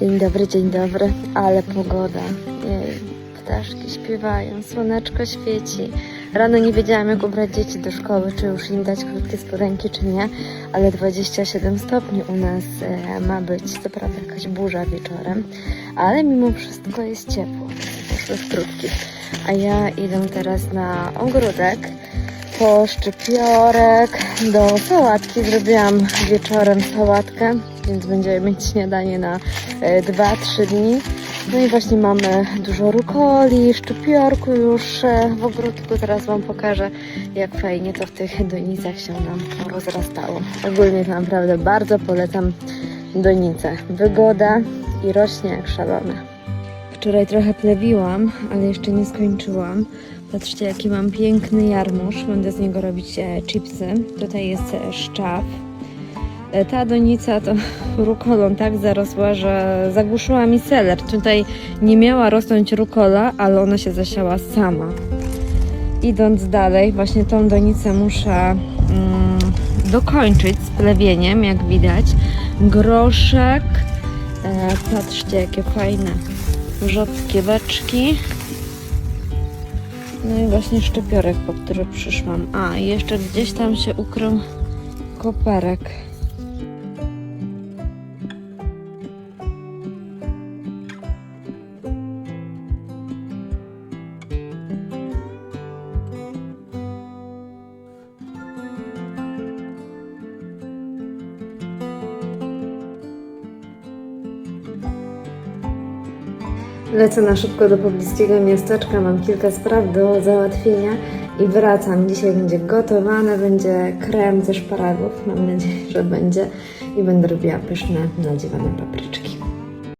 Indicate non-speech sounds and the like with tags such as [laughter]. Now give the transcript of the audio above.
Dzień dobry, dzień dobry, ale pogoda. Jej, ptaszki śpiewają, słoneczko świeci. Rano nie wiedziałam, jak ubrać dzieci do szkoły, czy już im dać krótkie spodenki, czy nie, ale 27 stopni u nas e, ma być. Co prawda jakaś burza wieczorem, ale mimo wszystko jest ciepło. Poszły w krótkich. A ja idę teraz na ogródek po szczypiorek do sałatki. Zrobiłam wieczorem sałatkę, więc będziemy mieć śniadanie na 2-3 dni. No i właśnie mamy dużo rukoli, szczypiorku już e, w ogródku. Teraz Wam pokażę, jak fajnie to w tych donicach się nam rozrastało. Ogólnie to naprawdę bardzo polecam donice. Wygoda i rośnie jak szalone. Wczoraj trochę plewiłam, ale jeszcze nie skończyłam. Patrzcie, jaki mam piękny jarmuż. Będę z niego robić e, chipsy. Tutaj jest e, szczaw. E, Ta donica to [laughs] rukolą tak zarosła, że zagłuszyła mi seler. Tutaj nie miała rosnąć rukola, ale ona się zasiała sama. Idąc dalej, właśnie tą donicę muszę mm, dokończyć z plewieniem, jak widać. Groszek. E, patrzcie, jakie fajne rzodkie beczki. No i właśnie szczypiorek, po który przyszłam. A, jeszcze gdzieś tam się ukrył koperek. Lecę na szybko do pobliskiego miasteczka, mam kilka spraw do załatwienia i wracam. Dzisiaj będzie gotowane, będzie krem ze szparagów, mam nadzieję, że będzie i będę robiła pyszne, nadziewane papryczki.